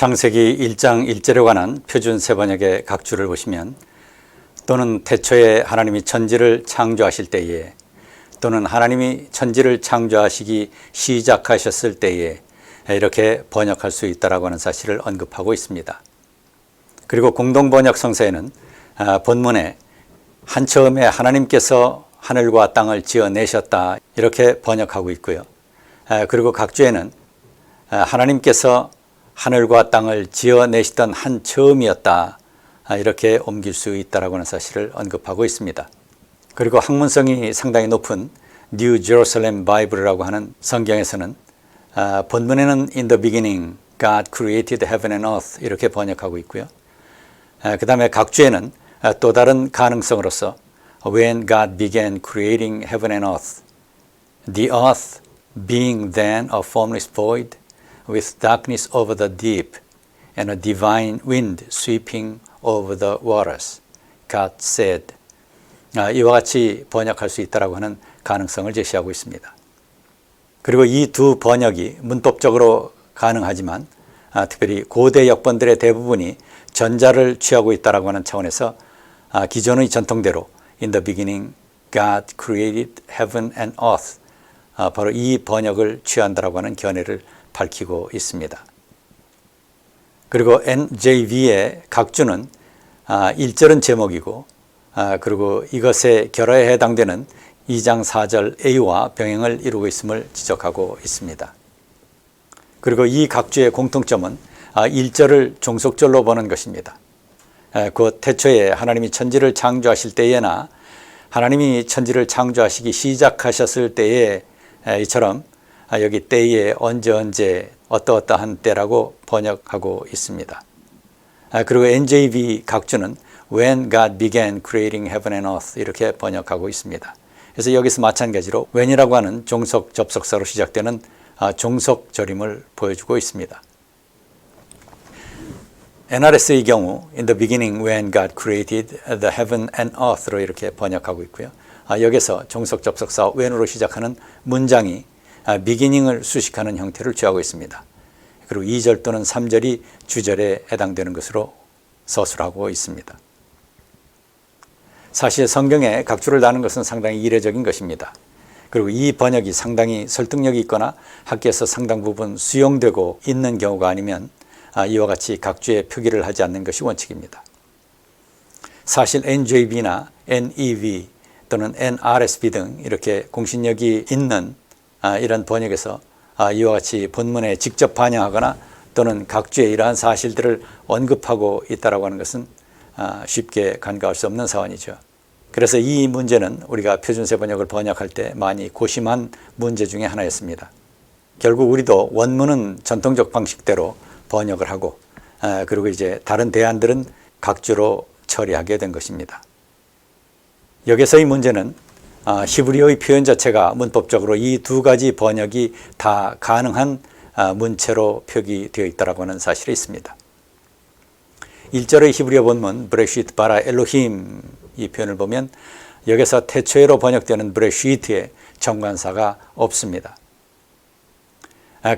창세기 1장 1절에 관한 표준 세번역의 각주를 보시면 또는 태초에 하나님이 천지를 창조하실 때에 또는 하나님이 천지를 창조하시기 시작하셨을 때에 이렇게 번역할 수 있다라고 하는 사실을 언급하고 있습니다. 그리고 공동 번역 성서에는 아, 본문에 한 처음에 하나님께서 하늘과 땅을 지어내셨다 이렇게 번역하고 있고요. 아, 그리고 각주에는 아, 하나님께서 하늘과 땅을 지어내시던 한 처음이었다 이렇게 옮길 수 있다라고 하는 사실을 언급하고 있습니다. 그리고 학문성이 상당히 높은 New Jerusalem Bible이라고 하는 성경에서는 아, 본문에는 In the beginning God created heaven and earth 이렇게 번역하고 있고요. 아, 그 다음에 각주에는 아, 또 다른 가능성으로서 When God began creating heaven and earth, the earth being then a formless void with darkness over the deep and a divine wind sweeping over the waters, God said. 아, 이와 같이 번역할 수 있다라고 하는 가능성을 제시하고 있습니다. 그리고 이 두 번역이 문법적으로 가능하지만 아, 특별히 고대 역본들의 대부분이 전자를 취하고 있다라고 하는 차원에서 아, 기존의 전통대로 In the beginning God created heaven and earth 아, 바로 이 번역을 취한다라고 하는 견해를 밝히고 있습니다. 그리고 NJV의 각주는 아, 1절은 제목이고 아, 그리고 이것의 결어에 해당되는 2장 4절 A와 병행을 이루고 있음을 지적하고 있습니다. 그리고 이 각주의 공통점은 아, 1절을 종속절로 보는 것입니다. 그 태초에 하나님이 천지를 창조하실 때에나 하나님이 천지를 창조하시기 시작하셨을 때에 이처럼 아, 여기 때에 언제 언제 어떠어떠한 때라고 번역하고 있습니다. 아, 그리고 NJV 각주는 When God began creating heaven and earth 이렇게 번역하고 있습니다. 그래서 여기서 마찬가지로 when이라고 하는 종속 접속사로 시작되는 아, 종속 절임을 보여주고 있습니다. NRS의 경우 in the beginning when God created the heaven and earth로 이렇게 번역하고 있고요. 여기서 종속 접속사 when으로 시작하는 문장이 beginning을 수식하는 형태를 취하고 있습니다. 그리고 2절 또는 3절이 주절에 해당되는 것으로 서술하고 있습니다. 사실 성경에 각주를 다는 것은 상당히 이례적인 것입니다. 그리고 이 번역이 상당히 설득력이 있거나 학계에서 상당 부분 수용되고 있는 경우가 아니면 이와 같이 각주의 표기를 하지 않는 것이 원칙입니다. 사실 NJB나 NEV 또는 NRSV 등 이렇게 공신력이 있는 이런 번역에서 이와 같이 본문에 직접 반영하거나 또는 각주의 이러한 사실들을 언급하고 있다고 하는 것은 쉽게 간과할 수 없는 사안이죠. 그래서 이 문제는 우리가 표준세 번역을 번역할 때 많이 고심한 문제 중의 하나였습니다. 결국 우리도 원문은 전통적 방식대로 번역을 하고 그리고 이제 다른 대안들은 각주로 처리하게 된 것입니다. 여기서의 문제는 히브리어의 표현 자체가 문법적으로 이 두 가지 번역이 다 가능한 문체로 표기되어 있다고 하는 사실이 있습니다. 1절의 히브리어 본문 브레시트 바라 엘로힘 이 표현을 보면 여기서 태초에로 번역되는 브레시트의 정관사가 없습니다.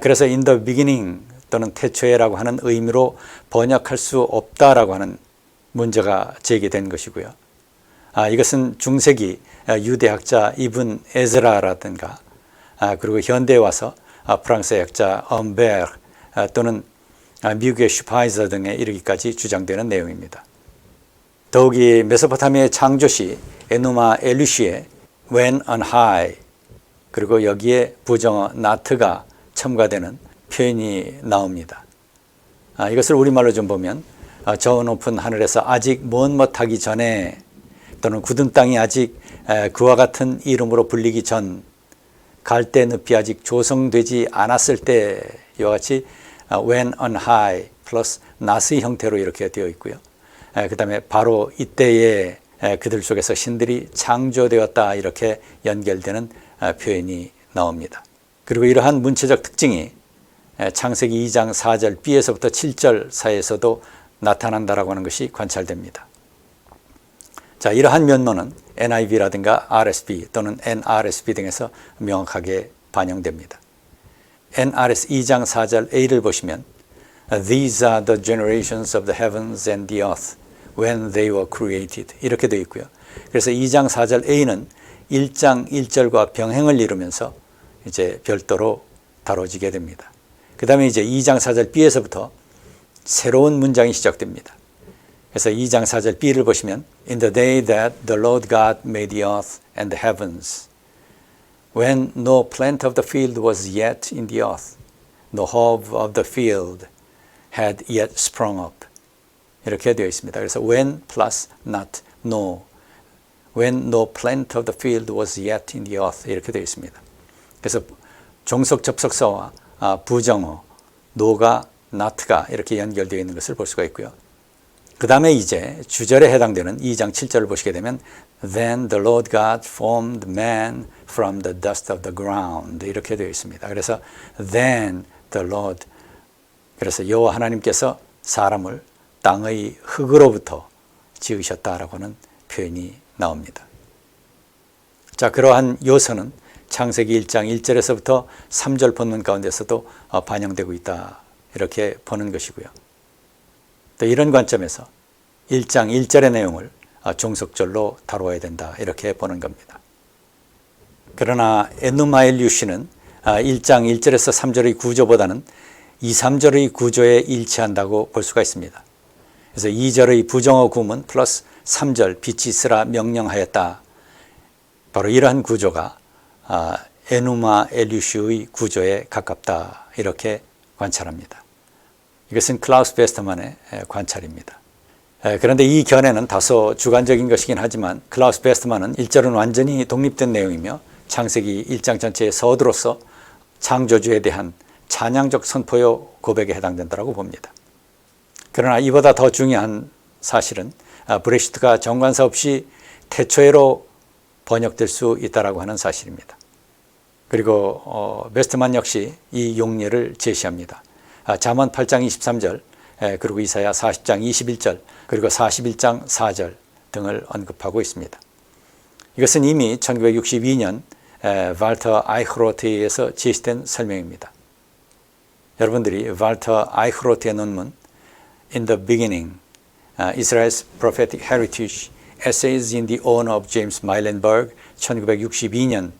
그래서 in the beginning 또는 태초에라고 하는 의미로 번역할 수 없다라고 하는 문제가 제기된 것이고요. 아, 이것은 중세기 유대학자 이분 에즈라라든가 아, 그리고 현대에 와서 아, 프랑스 학자 엄베르 아, 또는 아, 미국의 슈파이저 등에 이르기까지 주장되는 내용입니다. 더욱이 메소포타미아의 창조시 에누마 엘리시의 When on High 그리고 여기에 부정어 나트가 첨가되는 표현이 나옵니다. 아, 이것을 우리말로 좀 보면 아, 저 높은 하늘에서 아직 먼 못하기 전에 또는 굳은 땅이 아직 에, 그와 같은 이름으로 불리기 전 갈대 늪이 아직 조성되지 않았을 때 이와 같이 아, when on high 플러스 나스의 형태로 이렇게 되어 있고요. 그 다음에 바로 이때에 에, 그들 속에서 신들이 창조되었다 이렇게 연결되는 아, 표현이 나옵니다. 그리고 이러한 문체적 특징이 창세기 2장 4절 B에서부터 7절 사이에서도 나타난다라고 하는 것이 관찰됩니다. 자, 이러한 면모는 NIV라든가 RSB 또는 NRSB 등에서 명확하게 반영됩니다. NRS 2장 4절 A를 보시면 These are the generations of the heavens and the earth when they were created. 이렇게 되어 있고요. 그래서 2장 4절 A는 1장 1절과 병행을 이루면서 이제 별도로 다뤄지게 됩니다. 그 다음에 이제 2장 4절 B에서부터 새로운 문장이 시작됩니다. 그래서 2장 4절 B를 보시면 In the day that the Lord God made the earth and the heavens when no plant of the field was yet in the earth no herb of the field had yet sprung up 이렇게 되어 있습니다. 그래서 when plus not no when no plant of the field was yet in the earth 이렇게 되어 있습니다. 그래서 종속 접속사와 아, 부정어 no가 not가 이렇게 연결되어 있는 것을 볼 수가 있고요. 그 다음에 이제 주절에 해당되는 2장 7절을 보시게 되면 Then the Lord God formed man from the dust of the ground 이렇게 되어 있습니다. 그래서 Then the Lord 그래서 여호와 하나님께서 사람을 땅의 흙으로부터 지으셨다라고 하는 표현이 나옵니다. 자, 그러한 요소는 창세기 1장 1절에서부터 3절 본문 가운데서도 어, 반영되고 있다. 이렇게 보는 것이고요. 또 이런 관점에서 1장 1절의 내용을 어, 종속절로 다루어야 된다. 이렇게 보는 겁니다. 그러나 에누마엘류시는 1장 1절에서 3절의 구조보다는 2, 3절의 구조에 일치한다고 볼 수가 있습니다. 그래서 2절의 부정어 구문 플러스 3절 빛이 있으라 명령하였다. 바로 이러한 구조가 아, 에누마 엘류시의 구조에 가깝다. 이렇게 관찰합니다. 이것은 클라우스 베스트만의 관찰입니다. 그런데 이 견해는 다소 주관적인 것이긴 하지만 클라우스 베스트만은 1절은 완전히 독립된 내용이며 창세기 1장 전체의 서두로서 창조주에 대한 찬양적 선포요 고백에 해당된다고 봅니다. 그러나 이보다 더 중요한 사실은 아, 브레시트가 정관사 없이 태초에로 번역될 수 있다라고 하는 사실입니다. 그리고 어, 베스트만 역시 이 용례를 제시합니다. 아, 잠언 8장 23절 에, 그리고 이사야 40장 21절 그리고 41장 4절 등을 언급하고 있습니다. 이것은 이미 1962년 에, 발터 아이흐로트에 의해서 제시된 설명입니다. 여러분들이 발터 아이흐로트의 논문 In the Beginning, uh, Israel's Prophetic Heritage, Essays in the Honor of James Meilenberg, 1962년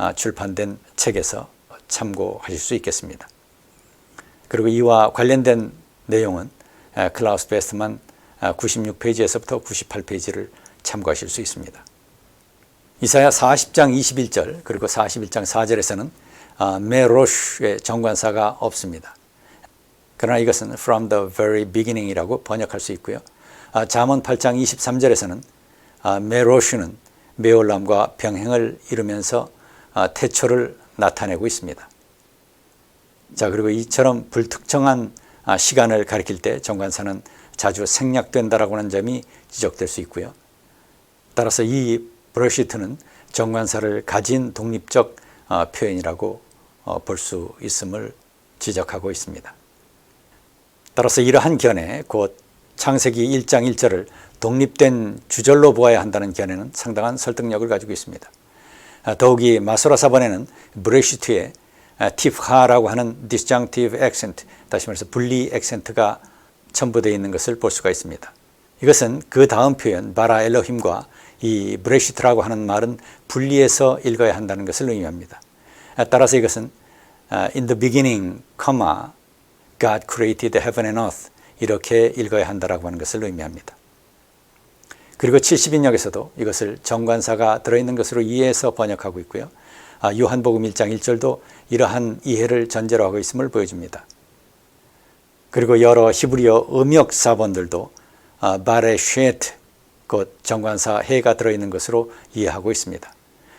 uh, 출판된 책에서 참고하실 수 있겠습니다. 그리고 이와 관련된 내용은 uh, 클라우스 베스트만 96페이지에서부터 98페이지를 참고하실 수 있습니다. 이사야 40장 21절 그리고 41장 4절에서는 메로슈의 정관사가 없습니다. 그러나 이것은 from the very beginning이라고 번역할 수 있고요. 아, 잠언 8장 23절에서는 아, 메로슈는 메올람과 병행을 이루면서 아, 태초를 나타내고 있습니다. 자 그리고 이처럼 불특정한 아, 시간을 가리킬 때 정관사는 자주 생략된다라고 하는 점이 지적될 수 있고요. 따라서 이 브러시트는 정관사를 가진 독립적 어, 표현이라고 어, 볼수 있음을 지적하고 있습니다. 따라서 이러한 견해, 곧 창세기 1장 1절을 독립된 주절로 보아야 한다는 견해는 상당한 설득력을 가지고 있습니다. 아, 더욱이 마소라 사본에는 브레시트에 티프하라고 하는 disjunctive accent, 다시 말해서 분리 액센트가 첨부되어 있는 것을 볼 수가 있습니다. 이것은 그 다음 표현 바라 엘로힘과 이 브레시트라고 하는 말은 분리해서 읽어야 한다는 것을 의미합니다. 아, 따라서 이것은 in the beginning, God created heaven and earth 이렇게 읽어야 한다라고 하는 것을 의미합니다. 그리고 70인역에서도 이것을 정관사가 들어있는 것으로 이해해서 번역하고 있고요. 아, 요한복음 1장 1절도 이러한 이해를 전제로 하고 있음을 보여줍니다. 그리고 여러 히브리어 음역 사본들도 아, 바레 쉐트 곧 정관사 해가 들어있는 것으로 이해하고 있습니다.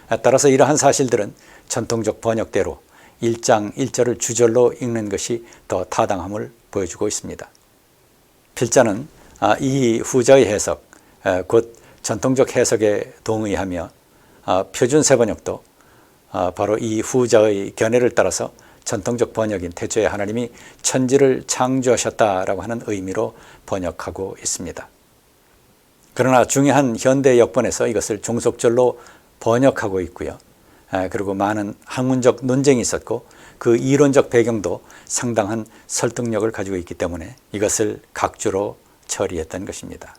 아, 따라서 이러한 사실들은 전통적 번역대로 1장 1절을 주절로 읽는 것이 더 타당함을 보여주고 있습니다. 필자는 아, 이 후자의 해석, 곧 전통적 해석에 동의하며 아, 표준 세번역도 아, 바로 이 후자의 견해를 따라서 전통적 번역인 태초에 하나님이 천지를 창조하셨다라고 하는 의미로 번역하고 있습니다. 그러나 중요한 현대 역본에서 이것을 종속절로 번역하고 있고요. 그리고 많은 학문적 논쟁이 있었고 그 이론적 배경도 상당한 설득력을 가지고 있기 때문에 이것을 각주로 처리했던 것입니다.